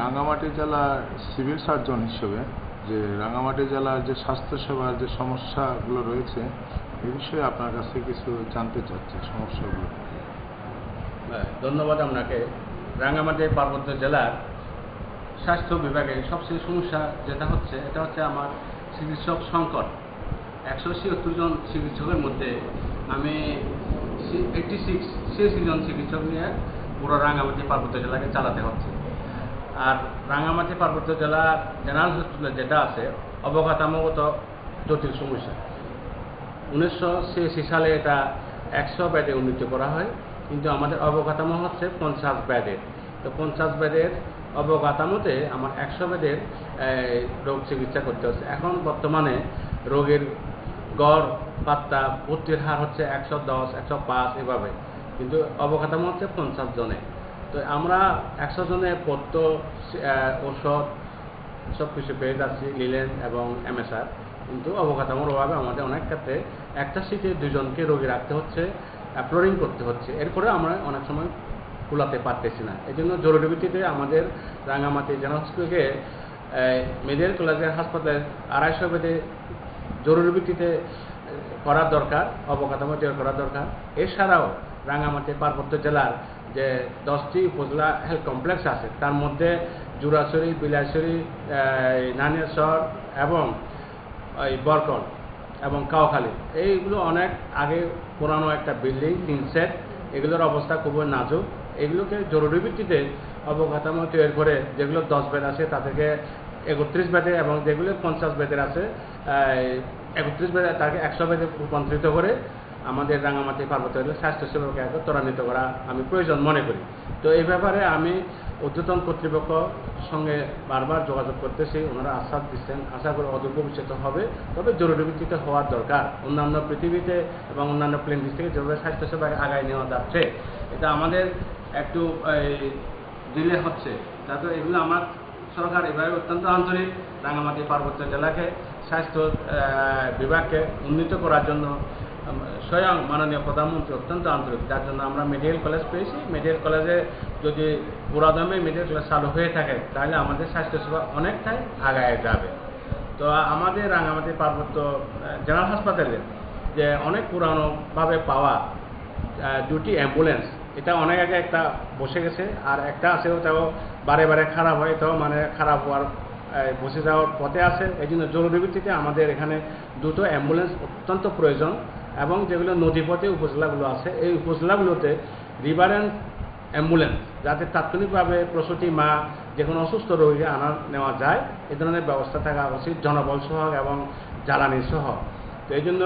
রাঙ্গামাটি জেলার civil surgeon হিসেবে যে রাঙ্গামাটি জেলার যে স্বাস্থ্যসেবার যে সমস্যাগুলো রয়েছে এ বিষয়ে আপনার কাছে কিছু জানতে চাচ্ছি সমস্যাগুলো। হ্যাঁ, ধন্যবাদ আপনাকে। রাঙ্গামাটি পার্বত্য জেলার স্বাস্থ্য বিভাগে সবচেয়ে সমস্যা যেটা হচ্ছে এটা হচ্ছে আমার চিকিৎসক সংকট। একশো ছিয়াত্তর জন চিকিৎসকের মধ্যে আমি এইটটি সিক্স ছিয়াশি জন চিকিৎসক নিয়ে পুরো রাঙ্গামাটি পার্বত্য জেলাকে চালাতে হচ্ছে। আর রাঙ্গামাটি পার্বত্য জেলা জেনারেল হসপিটালে যেটা আছে অবকাঠামোগত জটিল সমস্যা। উনিশশো ছিয়াশি সালে এটা একশো ব্যাডে উন্নীত করা হয় কিন্তু আমাদের অবকাঠামো হচ্ছে পঞ্চাশ ব্যাডের তো পঞ্চাশ ব্যাডের অবকাঠামোতে আমার একশো এই, রোগ চিকিৎসা করতে হচ্ছে। এখন বর্তমানে রোগের গড় পাত্তা ভর্তির হার হচ্ছে একশো দশ একশো পাঁচ এভাবে। কিন্তু অবকাঠামো হচ্ছে পঞ্চাশ জনে তো আমরা একশো জনে পত্র ঔষধ সব কিছু পেয়ে যাচ্ছি লিলেন এবং এমএসআর। কিন্তু অবকাঠামোর অভাবে আমাদের অনেক ক্ষেত্রে একটা সিটে দুজনকে রোগী রাখতে হচ্ছে ফ্লোরিং করতে হচ্ছে। এরপরে আমরা অনেক সময় কুলাতে পারতেছি না। এই জন্য জরুরি ভিত্তিতে আমাদের রাঙামাটি জেনারেল হসপিটালকে মেডিকেল কলেজের হাসপাতালে আড়াইশো বেদে জরুরি ভিত্তিতে করার দরকার, অবকাঠামো তৈরি করা দরকার। এছাড়াও রাঙামাটি পার্বত্য জেলার যে দশটি উপজেলা হেলথ কমপ্লেক্স আছে, তার মধ্যে জুরাছড়ি, বিলাসড়ি নানিয়াসর এবং ওই বরকল এবং কাউখালী এইগুলো অনেক আগে পুরানো একটা বিল্ডিং তিন সেট এগুলোর অবস্থা খুবই নাজুক। এগুলোকে জরুরি ভিত্তিতে অবকাঠামো তৈরি করে যেগুলো দশ বেড আছে, তাদেরকে একত্রিশ বেডে এবং যেগুলো পঞ্চাশ বেডের আছে একত্রিশ বেডে তাকে একশো বেডে রূপান্তরিত করে আমাদের রাঙামাটি পার্বত্য স্বাস্থ্যসেবাকে ত্বরান্বিত করা আমি প্রয়োজন মনে করি। তো এই ব্যাপারে আমি ঊর্ধ্বতন কর্তৃপক্ষ সঙ্গে বারবার যোগাযোগ করতেছি, ওনারা আশ্বাস দিচ্ছেন। আশা করি অদূর ভবিষ্যতে হবে, তবে জরুরি ভিত্তিতে হওয়ার দরকার। অন্যান্য পৃথিবীতে এবং অন্যান্য প্লেন থেকে যেভাবে স্বাস্থ্যসেবাকে আগায় নেওয়া যাচ্ছে। এটা আমাদের একটু ডিলে হচ্ছে। যাতে এগুলো আমার সরকার এভাবে অত্যন্ত আন্তরিক রাঙামাটি পার্বত্য জেলাকে স্বাস্থ্য বিভাগকে উন্নীত করার জন্য স্বয়ং মাননীয় প্রধানমন্ত্রী অত্যন্ত আন্তরিক। যার জন্য আমরা মেডিকেল কলেজ পেয়েছি। মেডিকেল কলেজে যদি পুরাদমে মেডিকেল কলেজ চালু হয়ে থাকে, তাহলে আমাদের স্বাস্থ্যসেবা অনেকটাই আগায় যাবে। তো আমাদের রাঙামাটি পার্বত্য জেনারেল হাসপাতালে যে অনেক পুরানোভাবে পাওয়া দুটি অ্যাম্বুলেন্স, এটা অনেক আগে একটা বসে গেছে, আর একটা আছে ওটাও বারে বারে খারাপ হয় তো মানে খারাপ হওয়ার বসে যাওয়ার পথে আছে। এই জন্য জরুরি ভিত্তিতে আমাদের এখানে দুটো অ্যাম্বুলেন্স অত্যন্ত প্রয়োজন। এবং যেগুলো নদীপথে উপজেলাগুলো আছে, এই উপজেলাগুলোতে রিভারেন্ট অ্যাম্বুলেন্স যাতে তাৎক্ষণিকভাবে প্রসূতি, মা যে কোনো অসুস্থ রোগীকে আনা, নেওয়া যায়, এ ধরনের ব্যবস্থা থাকা উচিত, জনবল সহ এবং জ্বালানি সহ তো এই জন্য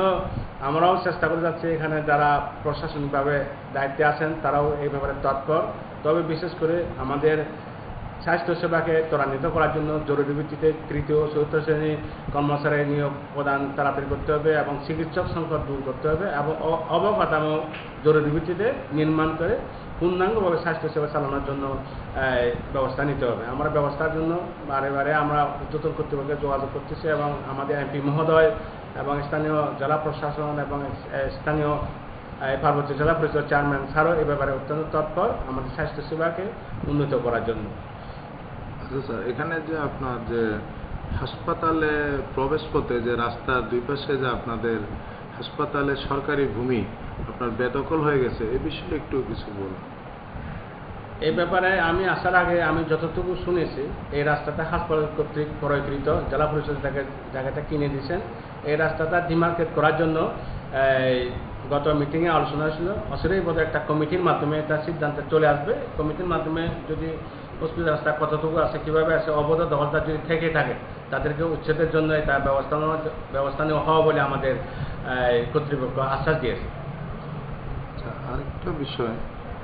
আমরাও চেষ্টা করে যাচ্ছি এখানে যারা প্রশাসনিকভাবে দায়িত্বে আছেন, তারাও এই ব্যাপারে তৎপর। তবে বিশেষ করে আমাদের স্বাস্থ্যসেবাকে ত্বরান্বিত করার জন্য জরুরি ভিত্তিতে তৃতীয় চতুর্থ শ্রেণি কর্মচারী নিয়োগ প্রদান তাড়াতাড়ি করতে হবে এবং চিকিৎসক সংকট দূর করতে হবে এবং অবকাঠামো জরুরি ভিত্তিতে নির্মাণ করে পূর্ণাঙ্গভাবে স্বাস্থ্যসেবা চালানোর জন্য ব্যবস্থা নিতে হবে। আমরা ব্যবস্থার জন্য বারে বারে আমরা উচ্চতর কর্তৃপক্ষে যোগাযোগ করতেছি এবং আমাদের এমপি মহোদয় এবং স্থানীয় জেলা প্রশাসন এবং স্থানীয় পার্বত্য জেলা পরিষদ চেয়ারম্যান স্যারও এই ব্যাপারে অত্যন্ত তৎপর আমাদের স্বাস্থ্যসেবাকে উন্নত করার জন্য। স্যার এখানে যে আপনার যে হাসপাতালে প্রবেশ পথে যে রাস্তার দুই পাশে যে আপনাদের হাসপাতালে সরকারি ভূমি আপনার বেদখল হয়ে গেছে, এ বিষয়ে একটু কিছু বলুন। এই ব্যাপারে আমি আসার আগে আমি যতটুকু শুনেছি, এই রাস্তাটা হাসপাতাল কর্তৃক ক্রয়কৃত, জেলা পরিষদ জায়গা জায়গাটা কিনে দিয়েছেন, এই রাস্তাটা ডিমার্কেট করার জন্য গত মিটিংয়ে আলোচনা হয়েছিল। অচিরেই বোধহয় একটা কমিটির মাধ্যমে এটা সিদ্ধান্তে চলে আসবে। কমিটির মাধ্যমে যদি হসপিটাল রাস্তা কতটুকু আছে কীভাবে আছে অবৈধ দখলদার যদি থেকে থাকে তাদেরকে উচ্ছেদের জন্য এটা ব্যবস্থা ব্যবস্থা নেওয়া হওয়া বলে আমাদের কর্তৃপক্ষ আশ্বাস দিয়েছে। আচ্ছা আরেকটা বিষয়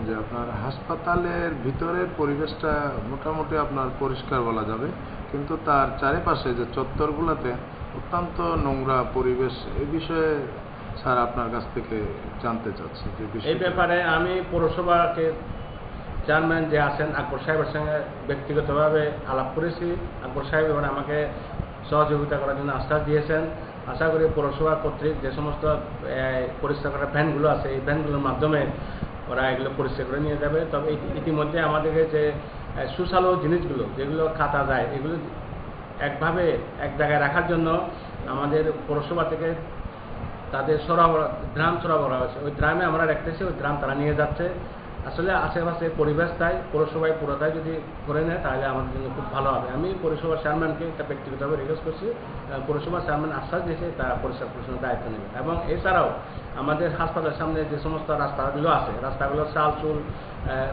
যে আপনার হাসপাতালের ভিতরের পরিবেশটা মোটামুটি আপনার পরিষ্কার বলা যাবে কিন্তু তার চারিপাশে যে চত্বরগুলোতে অত্যন্ত নোংরা পরিবেশ এই বিষয়ে স্যার আপনার কাছ থেকে জানতে চাচ্ছি এই ব্যাপারে আমি পৌরসভাকে চেয়ারম্যান যে আছেন, আকবর সাহেবের সঙ্গে ব্যক্তিগতভাবে আলাপ করেছি। আকবর সাহেব এবার আমাকে সহযোগিতা করার জন্য আশ্বাস দিয়েছেন। আশা করি পৌরসভা কর্তৃক যে সমস্ত পরিষ্কার করার ভ্যানগুলো আছে, এই ভ্যানগুলোর মাধ্যমে ওরা এগুলো পরিষ্কার করে নিয়ে যাবে। তবে ইতিমধ্যে আমাদেরকে যে সুশালো জিনিসগুলো, যেগুলো খাতা যায়, এগুলো একভাবে এক জায়গায় রাখার জন্য আমাদের পৌরসভা থেকে তাদের সরবরাহ ড্রাম সরবরাহ আছে। ওই ড্রামে আমরা রাখতেছি, ওই ড্রাম তারা নিয়ে যাচ্ছে। আসলে আশেপাশে পরিবেশটাই পৌরসভায় পুরোটাই যদি করে নেয় তাহলে আমাদের জন্য খুব ভালো হবে। আমি পৌরসভার চেয়ারম্যানকে এটা ব্যক্তিগতভাবে রিকোয়েস্ট করছি পৌরসভার চেয়ারম্যান আশ্বাস দিয়েছে তারা পরিষ্কার পরিচ্ছন্ন দায়িত্ব নেবে। এবং এছাড়াও আমাদের হাসপাতালের সামনে যে সমস্ত রাস্তাগুলো আছে রাস্তাগুলো চাল চুল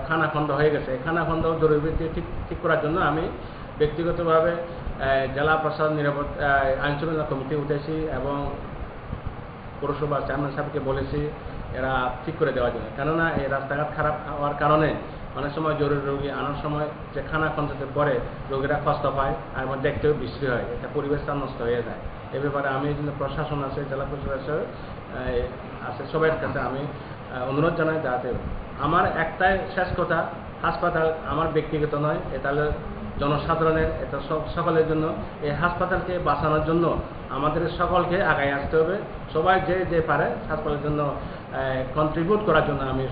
খানাখন্দ হয়ে গেছে। এই খানাখন্দ জরুরি ভিত্তিতে ঠিক ঠিক করার জন্য আমি ব্যক্তিগতভাবে জেলা প্রশাসন নিরাপদ আহ, আইন শৃঙ্খলা কমিটি উঠেছি এবং পৌরসভার চেয়ারম্যান সাহেবকে বলেছি এরা ঠিক করে দেওয়ার জন্য কেননা এই রাস্তাঘাট খারাপ হওয়ার কারণে অনেক সময় জরুরি রোগী আনার সময় যে খানা খন্দতে পরে রোগীরা কষ্ট পায় আর দেখতেও বৃষ্টি হয়। এটা পরিবেশটা নষ্ট হয়ে যায়। এ ব্যাপারে আমি প্রশাসন আছে, জেলা প্রশাসন আছে সবার কাছে আমি অনুরোধ জানাই যাতে আমার একটাই শেষ কথা, হাসপাতাল আমার ব্যক্তিগত নয়, এটা হলো জনসাধারণের এটা সব- সকলের জন্য, এই হাসপাতালকে বাঁচানোর জন্য আমাদের সকলকে আগায় আসতে হবে। সবাই যে যে পারে হাসপাতালের জন্য কন্ট্রিবিউট করার জন্য আমি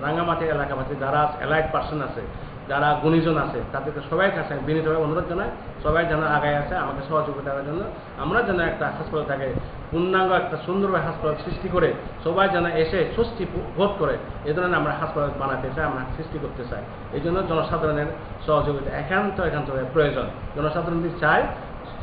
রাঙ্গামাটি এলাকাবাসী, যারা এলাইট পার্সন আছে যারা গুণীজন আছে তাদেরকে সবাই কাছে বিনীতভাবে অনুরোধ জানাই, সবাই যেন আগায় আসে, আমাকে সহযোগিতা জন্য। আমরা যেন একটা হাসপাতাল থাকে পূর্ণাঙ্গ একটা সুন্দরভাবে হাসপাতাল সৃষ্টি করে, সবাই যেন এসে স্বস্তি ভোট করে এই ধরনের আমরা হাসপাতাল বানাতে চাই, আমরা সৃষ্টি করতে চাই। এই জন্য জনসাধারণের সহযোগিতা একান্ত একান্ত প্রয়োজন। জনসাধারণ যদি চায়,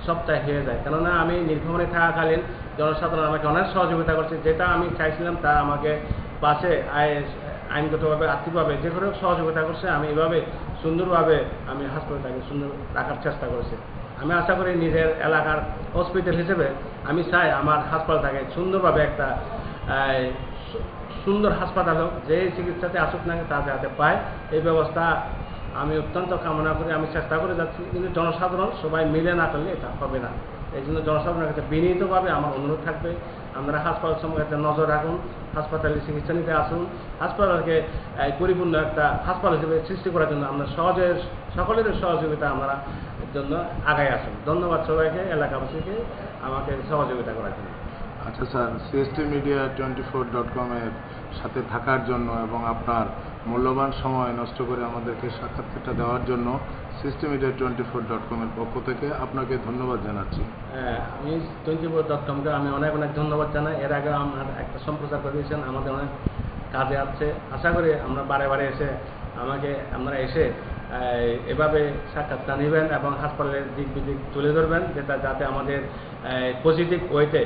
সবটাই হয়ে যায়। কেননা আমি নির্ভমনে থাকাকালীন জনসাধারণ আমাকে অনেক সহযোগিতা করছে। যেটা আমি চাইছিলাম, তা আমাকে পাশে আয়- আইনগতভাবে আর্থিকভাবে যে করে সহযোগিতা করছে, আমি এভাবে সুন্দরভাবে আমি হাসপাতালটাকে সুন্দর রাখার চেষ্টা করেছি। আমি আশা করি নিজের এলাকার হসপিটাল হিসেবে আমি চাই আমার হাসপাতালটাকে সুন্দরভাবে একটা সুন্দর হাসপাতাল হোক, যে চিকিৎসাতে আসুক না তা যাতে পায়। এই ব্যবস্থা আমি অত্যন্ত কামনা করি, আমি চেষ্টা করে যাচ্ছি, কিন্তু জনসাধারণ সবাই মিলে না করলে এটা হবে না। এই জন্য জনসাধারণের কাছে বিনীতভাবে আমার অনুরোধ থাকবে, আপনারা হাসপাতাল সম্পর্কে নজর রাখুন। হাসপাতালে চিকিৎসা নিতে আসুন। হাসপাতালকে পরিপূর্ণ একটা হাসপাতাল হিসেবে সৃষ্টি করার জন্য আমরা সহজে সকলের সহযোগিতা আমরা জন্য আগায় আসুন। ধন্যবাদ সবাইকে, এলাকাবাসীকে আমাকে সহযোগিতা করার জন্য। আচ্ছা sir CST media twenty four dot কমের সাথে থাকার জন্য এবং আপনার মূল্যবান সময় নষ্ট করে আমাদেরকে সাক্ষাৎকারটা দেওয়ার জন্য CST media twenty four dot কমের পক্ষ থেকে আপনাকে ধন্যবাদ জানাচ্ছি। হ্যাঁ, আমি টোয়েন্টি ফোর ডট কমকে আমি অনেক অনেক ধন্যবাদ জানাই। এর আগে আমার একটা সম্প্রচার করে দিয়েছেন আমাদের অনেক কাজে আছে আশা করি আমরা বারে বারে এসে আমাকে আমরা এসে এভাবে সাক্ষাৎটা নেবেন এবং হাসপাতালের দিক বিদিক তুলে ধরবেন যেটা যাতে আমাদের পজিটিভ ওয়েতে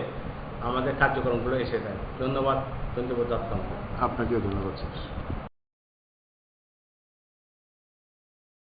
আমাদের কার্যক্রমগুলো এসে যায়। ধন্যবাদ ধন্যবাদ দত্ত আপনাকেও ধন্যবাদ